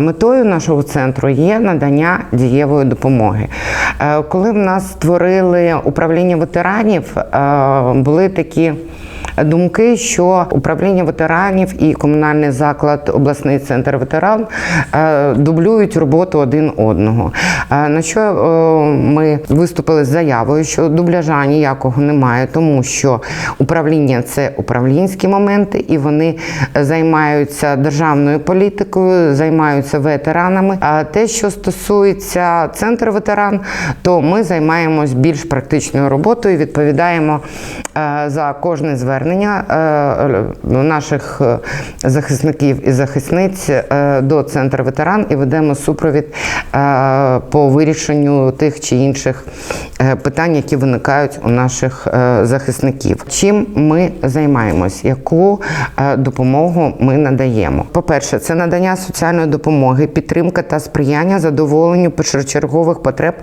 Метою нашого центру є надання дієвої допомоги. Е, Коли в нас створили управління ветеранів, е, були такі. Думки, що управління ветеранів і комунальний заклад, обласний центр ветеран е, дублюють роботу один одного. Е, На що е, ми виступили з заявою, що дубляжа ніякого немає, тому що управління це управлінські моменти, і вони займаються державною політикою, займаються ветеранами. А те, що стосується центру ветеран, то ми займаємось більш практичною роботою, відповідаємо за кожне звернення е, наших е, захисників і захисниць е, до центру ветеран і ведемо супровід е, по вирішенню тих чи інших е, питань, які виникають у наших е, захисників. Чим ми займаємось? Яку е, допомогу ми надаємо? По-перше, це надання соціальної допомоги, підтримка та сприяння задоволенню першочергових потреб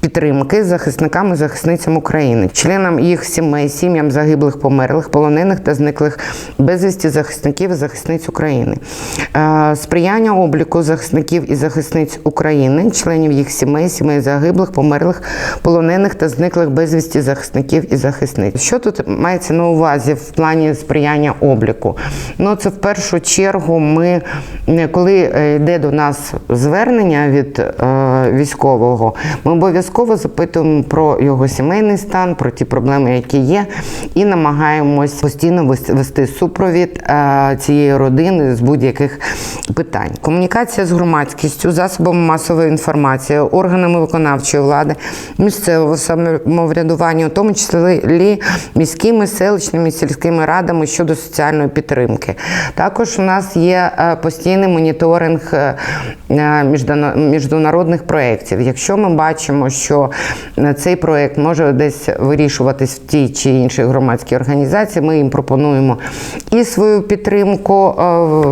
підтримки захисникам і захисницям України, членам їх сімей, сім'ям загиблих, померлих, полонених та зниклих безвісті захисників і захисниць України, Е, сприяння обліку захисників і захисниць України, членів їх сімей, сімей загиблих, померлих, полонених та зниклих безвісті захисників і захисниць. Що тут мається на увазі в плані сприяння обліку? Ну, це в першу чергу ми, е, коли е, йде до нас звернення від військового, ми обов'язково запитуємо про його сімейний стан, про ті проблеми, які є, і намагаємось постійно вес- вести супровід е, цієї родини з будь-яких питань. Комунікація з громадськістю, засобами масової інформації, органами виконавчої влади, місцевого самоврядування, у тому числі міськими, селищними, сільськими радами щодо соціальної підтримки. Також у нас є е, постійний моніторинг е, міжнародних проєктів. Якщо ми бачимо, що цей проєкт може десь вирішуватись в тій чи іншій громадській організації, ми їм пропонуємо і свою підтримку е,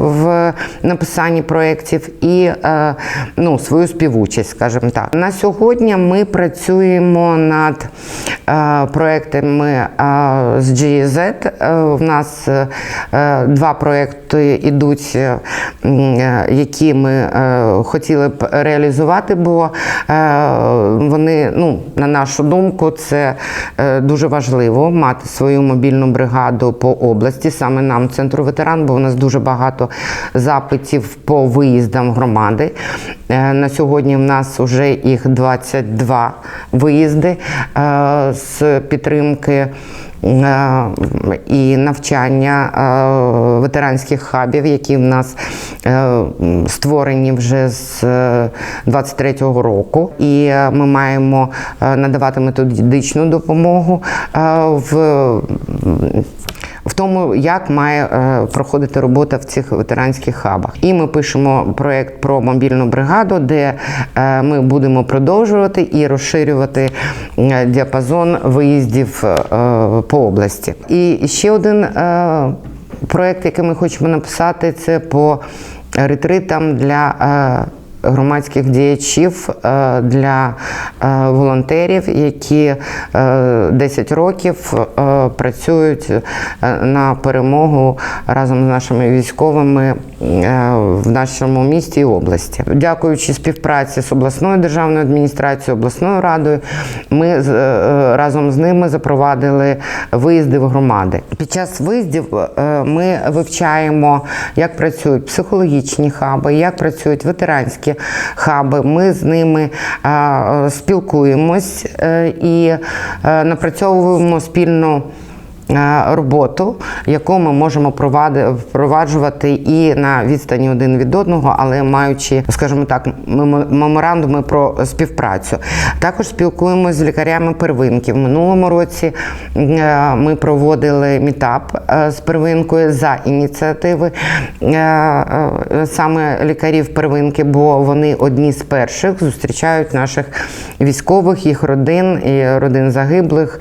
в написанні проєктів, і е, ну, свою співучасть, скажімо так. На сьогодні ми працюємо над е, проєктами з GIZ. Е, В нас два проєкти йдуть, які ми хотіли б реалізувати, бо вони, ну, на нашу думку, це дуже важливо мати свою мобільну бригаду по області, саме нам, центру ветеран, бо у нас дуже багато запитів по виїздам громади. Е, На сьогодні в нас вже їх 22 виїзди е, з підтримки. Е, І навчання е, ветеранських хабів, які в нас е, створені вже з 23-го року, і е, ми маємо е, надавати методичну допомогу е, в тому, як має е, проходити робота в цих ветеранських хабах. І ми пишемо проєкт про мобільну бригаду, де е, ми будемо продовжувати і розширювати е, діапазон виїздів по області. І ще один проєкт, який ми хочемо написати, це по ретритам для. Громадських діячів е, для е, волонтерів, які е, 10 років е, працюють е, на перемогу разом з нашими військовими в нашому місті і області. Дякуючи співпраці з обласною державною адміністрацією, обласною радою, ми разом з ними запровадили виїзди в громади. Під час виїздів ми вивчаємо, як працюють психологічні хаби, як працюють ветеранські хаби. Ми з ними спілкуємось е, і е, напрацьовуємо спільну. Е, Роботу, яку ми можемо впроваджувати і на відстані один від одного, але маючи, скажімо так, мемо- меморандуми про співпрацю. Також спілкуємося з лікарями первинки. В минулому році е, ми проводили мітап е, з первинкою за ініціативи саме лікарів первинки, бо вони одні з перших зустрічають наших військових, їх родин і родин загиблих,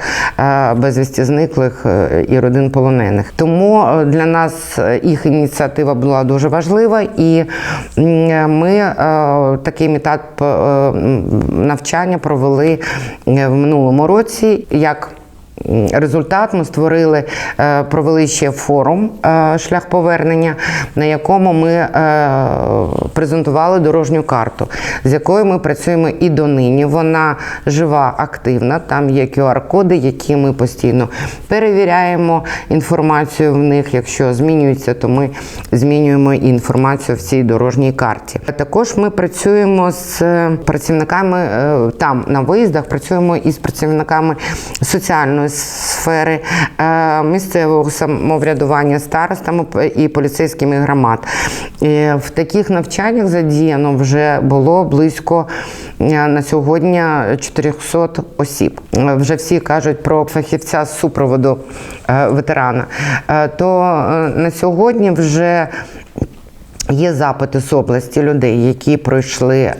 безвісті зниклих і родин полонених. Тому е, для нас е, їх ініціатива була дуже важлива, і ми е, такий мітап е, навчання провели е, в минулому році як результат. Ми створили, е, провели ще форум е, шлях повернення, на якому ми е, презентували дорожню карту, з якою ми працюємо і донині. Вона жива, активна. Там є QR-коди, які ми постійно перевіряємо інформацію в них. Якщо змінюється, то ми змінюємо і інформацію в цій дорожній карті. Також ми працюємо з працівниками там на виїздах, працюємо із працівниками соціальної сфери, е, місцевого самоврядування, старостами і поліцейськими громад. В таких навчаннях задіяно вже було близько е, на сьогодні 400 осіб. Вже всі кажуть про фахівця з супроводу е, ветерана. То на сьогодні вже Є запити з області людей, які пройшли, е,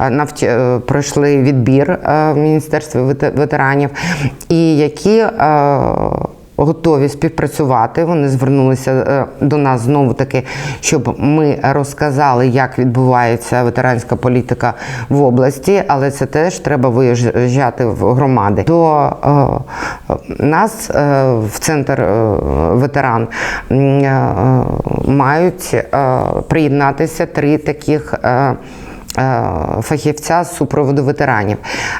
е, навч... е, пройшли відбір в Міністерстві вете- ветеранів, і які готові співпрацювати. Вони звернулися е, до нас знову таки, щоб ми розказали, як відбувається ветеранська політика в області, але це теж треба виїжджати в громади. До е, нас е, в центр ветеран мають приєднатися три таких. Е, Фахівця з супроводу ветеранів.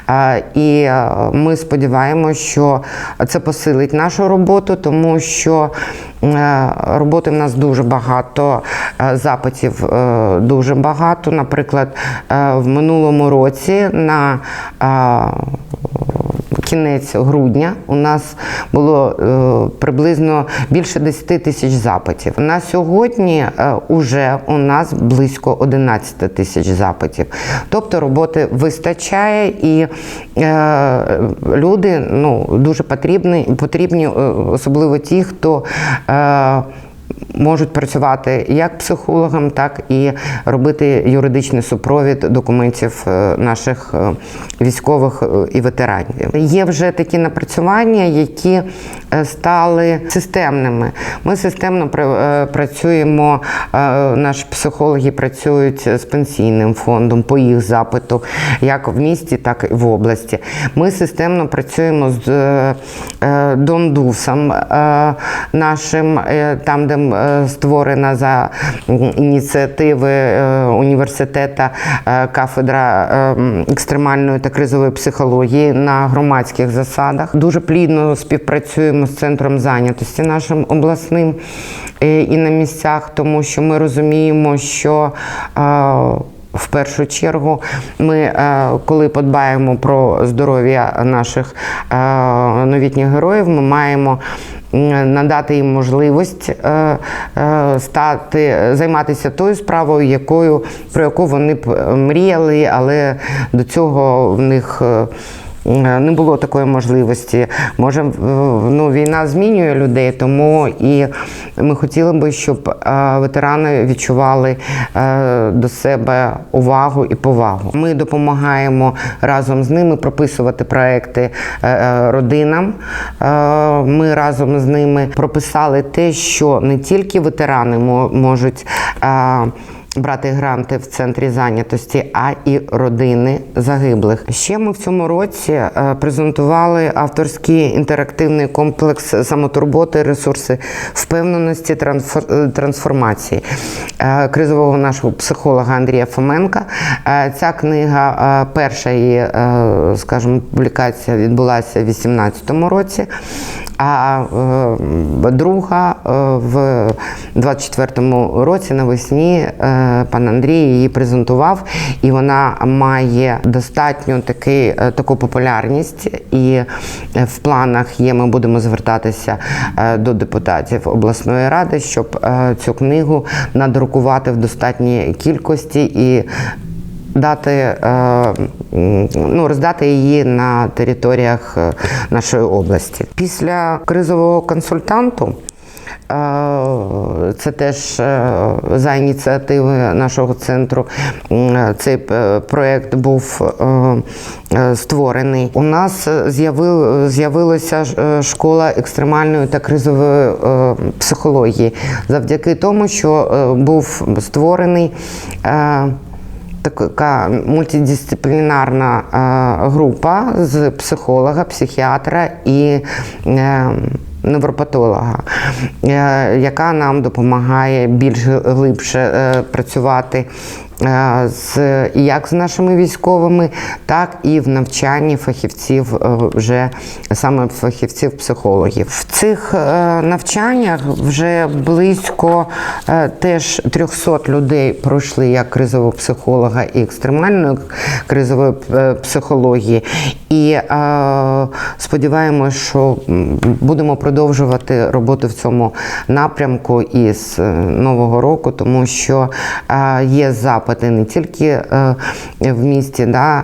Е, І е, ми сподіваємося, що це посилить нашу роботу, тому що роботи в нас дуже багато, запитів дуже багато. Наприклад, в минулому році на кінець грудня у нас було е, приблизно більше 10 тисяч запитів. На сьогодні е, уже у нас близько 11 тисяч запитів. Тобто роботи вистачає і е, люди ну, дуже потрібні, потрібні, е, особливо ті, хто. Можуть працювати як психологам, так і робити юридичний супровід документів е, наших е, військових е, і ветеранів. Є вже такі напрацювання, які стали системними. Ми системно працюємо, наші психологи працюють з пенсійним фондом по їх запиту, як в місті, так і в області. Ми системно працюємо з Дондусом нашим, там, де е, створена за ініціативи е, університету е, кафедра екстремальної та кризової психології на громадських засадах. Дуже плідно співпрацюємо з центром зайнятості нашим обласним і на місцях, тому що ми розуміємо, що в першу чергу, ми, коли подбаємо про здоров'я наших новітніх героїв, ми маємо надати їм можливість е, е, стати, займатися тою справою, якою, про яку вони б мріяли, але до цього в них. Е, не було такої можливості. Може, ну, війна змінює людей, тому і ми хотіли би, щоб е, ветерани відчували е, до себе увагу і повагу. Ми допомагаємо разом з ними прописувати проекти родинам. Ми разом з ними прописали те, що не тільки ветерани мо- можуть. Брати гранти в центрі зайнятості, а і родини загиблих. Ще ми в цьому році е, презентували авторський інтерактивний комплекс самотурботи, ресурси впевненості, е, трансформації е, кризового нашого психолога Андрія Фоменка. Ця книга, перша її, скажімо, публікація відбулася в 2018 році. А друга в 24-му році навесні пан Андрій її презентував, і вона має достатньо такий, е, таку популярність. І е, в планах є, ми будемо звертатися е, до депутатів обласної ради, щоб цю книгу надрукувати в достатній кількості і дати, ну, роздати її на територіях нашої області. Після кризового консультанту. Це теж е, за ініціативи нашого центру. Цей е, проєкт був е, створений. У нас з'явилася школа екстремальної та кризової психології завдяки тому, що був створений. така мультидисциплінарна група з психолога, психіатра і невропатолога, е, яка нам допомагає більш глибше е, працювати. З як з нашими військовими, так і в навчанні фахівців е, вже саме фахівців-психологів. В цих е, навчаннях вже близько е, теж 300 людей пройшли як кризового психолога і екстремальної кризової психології. І сподіваємось, що будемо продовжувати роботу в цьому напрямку із нового року, тому що є запити не тільки е, в місті, да,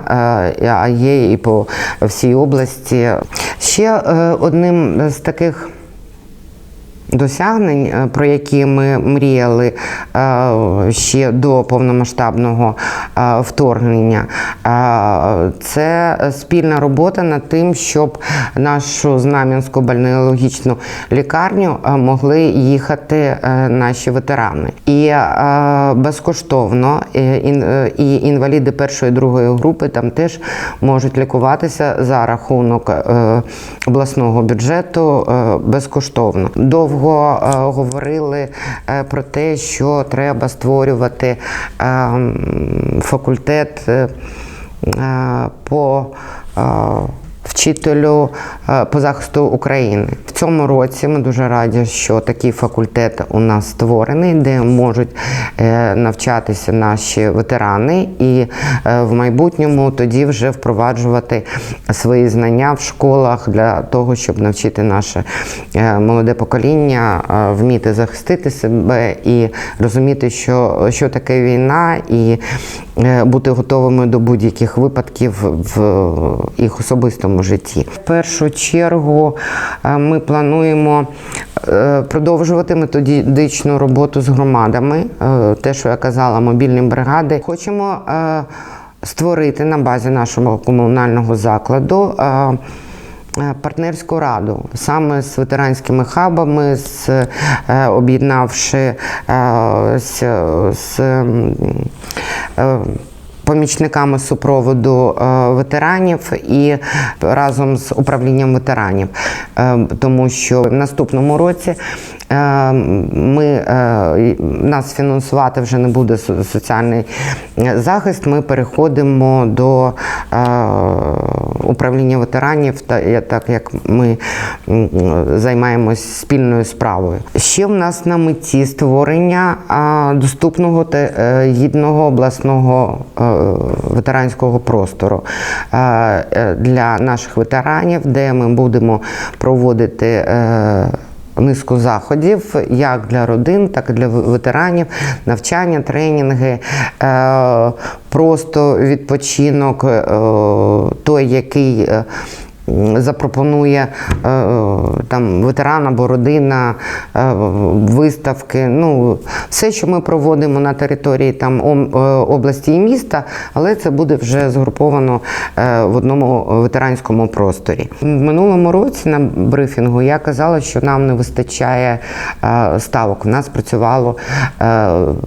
е, а є і по всій області. Ще е, одним з таких досягнень, е, про які ми мріяли е, ще до повномасштабного е, вторгнення, це спільна робота над тим, щоб нашу Знам'янську бальнеологічну лікарню могли їхати наші ветерани. І безкоштовно і інваліди першої і другої групи там теж можуть лікуватися за рахунок обласного бюджету безкоштовно. Довго е, говорили е, про те, що треба створювати е, факультет по вчителю е, по захисту України. В цьому році ми дуже раді, що такий факультет у нас створений, де можуть е, навчатися наші ветерани, і е, в майбутньому тоді вже впроваджувати свої знання в школах для того, щоб навчити наше молоде покоління вміти захистити себе і розуміти, що, що таке війна, і бути готовими до будь-яких випадків в їх особистому житті. В першу чергу е, ми плануємо е, продовжувати методичну роботу з громадами, е, те, що я казала, мобільні бригади. Хочемо е, створити на базі нашого комунального закладу. е, е, Партнерську раду саме з ветеранськими хабами, з е, об'єднавши е, з, з е, помічниками супроводу е, ветеранів і разом з управлінням ветеранів, Е, тому що в наступному році е, ми е, нас фінансувати вже не буде соціальний е, захист. Ми переходимо до е, управління ветеранів, та так як ми займаємось спільною справою. Ще в нас на меті створення доступного та е, гідного обласного е, ветеранського простору е, е, для наших ветеранів, де ми будемо проводити. Низку заходів як для родин, так і для ветеранів, навчання, тренінги, е, просто відпочинок, е, той, який е, запропонує е, там ветеран або родина, е, виставки. Ну, все, що ми проводимо на території там е, області і міста, але це буде вже згруповано в одному ветеранському просторі. В минулому році на брифінгу я казала, що нам не вистачає ставок. У нас працювало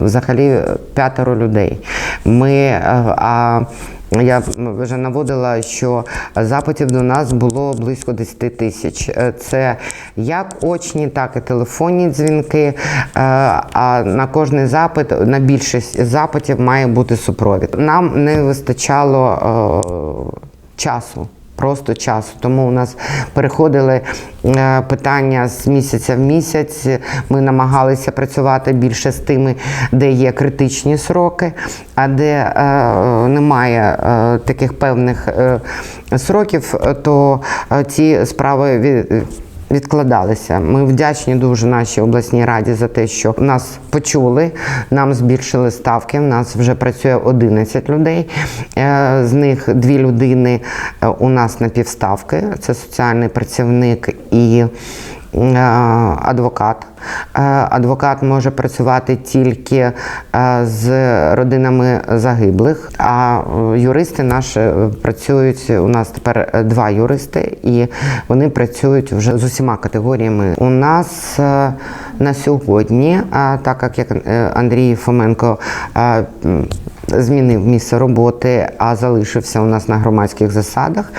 взагалі п'ятеро людей. Ми а я вже наводила, що запитів до нас було близько 10 тисяч. Е, Це як очні, так і телефонні дзвінки. Е, А на кожний запит, на більшість запитів має бути супровід. Нам не вистачало е, часу. Просто часу. Тому у нас переходили е, питання з місяця в місяць. Ми намагалися працювати більше з тими, де є критичні сроки, а де е, немає е, таких певних сроків, то ці справи від, відкладалися. Ми вдячні дуже нашій обласній раді за те, що нас почули, нам збільшили ставки. У нас вже працює 11 людей. Е, З них дві людини е, у нас на півставки. Це соціальний працівник і адвокат. Е, Адвокат може працювати тільки е, з родинами загиблих, а е, юристи наші е, працюють. У нас тепер е, два юристи, і вони працюють вже з усіма категоріями. У нас е, на сьогодні, так як е, Андрій Фоменко е, змінив місце роботи, а залишився у нас на громадських засадах.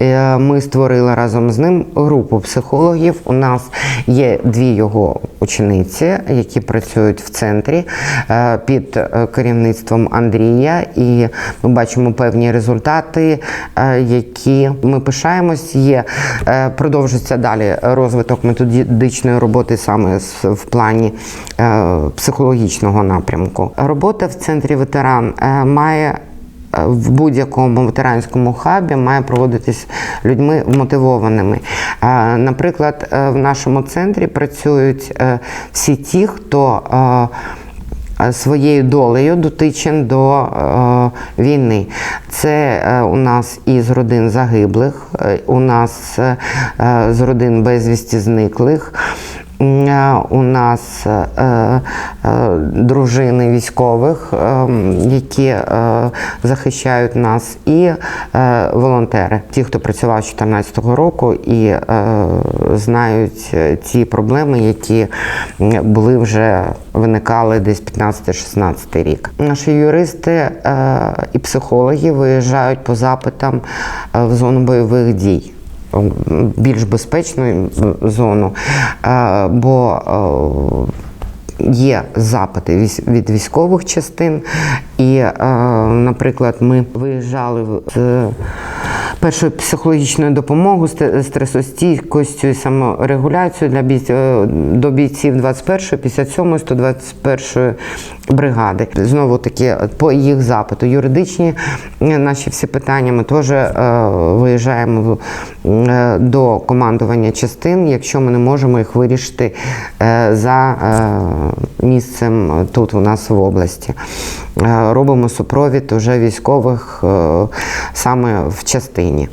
Е, Ми створили разом з ним групу психологів. У нас є дві його учениці, які працюють в центрі е, під е, керівництвом Андрія, і ми бачимо певні результати, які ми пишаємось. Є продовжується далі розвиток методичної роботи саме в плані психологічного напрямку. Робота в центрі ветеран має в будь-якому ветеранському хабі має проводитись людьми мотивованими. Е, Наприклад, е, в нашому центрі працюють е, всі ті, хто е, е, своєю долею дотичен до е, війни. Це е, у нас із родин загиблих, е, у нас е, е, з родин безвісті зниклих. У нас е, е, дружини військових, е, які захищають нас, і волонтери, ті, хто працював з 2014 року і знають ті проблеми, які були вже виникали десь 15-16 рік. Наші юристи і психологи виїжджають по запитам в зону бойових дій більш безпечну зону, бо є запити від військових частин. І, наприклад, ми виїжджали з першою психологічною допомогою, ст- стресостійкостю і саморегуляцією для бійців, е, до бійців 21-ї, 57-ї, 121-ї бригади. Знову таки по їх запиту. Юридичні е, наші всі питання ми теж е, виїжджаємо до командування частин, якщо ми не можемо їх вирішити за місцем тут у нас в області. Робимо супровід уже військових саме в частині.